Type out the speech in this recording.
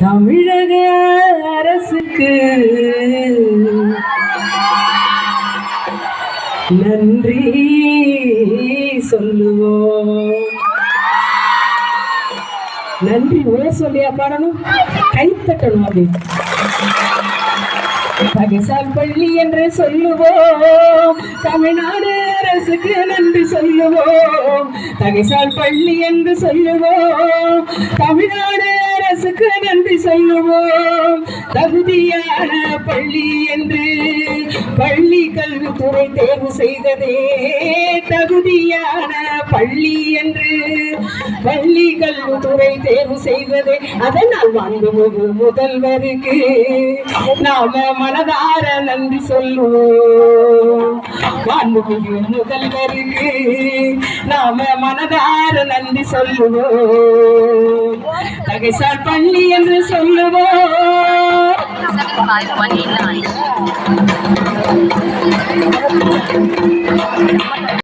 தமிழக அரசுக்கு நன்றி சொல்லுவோம். நன்றி ஓ சொல்லியா பாடணும்? கைத்தட்டணும் அப்படி. பகசால் பள்ளி என்று சொல்லுவோம். தமிழ்நாடு அரசுக்கு நன்றி சொல்லுவோம். தகைசால் பள்ளி என்று சொல்லுவோம். தமிழ்நாடு அரசுக்கு நன்றி சொல்லுவோம். தகுதியான பள்ளி என்று பள்ளி கல்வித்துறை தேர்வு செய்ததே தகுதியான பள்ளி என்று பள்ளி கல்வித்துறை தேர்வு செய்ததே. அதனால் மாண்புமிகு முதல்வருக்கு. நாம மனதார நன்றி சொல்லுவோம். மாண்புமிகு முதல்வருக்கு நாம மனதார நன்றி சொல்லுவோம் நகைசார் பள்ளி என்று சொல்லுவோம் Thank.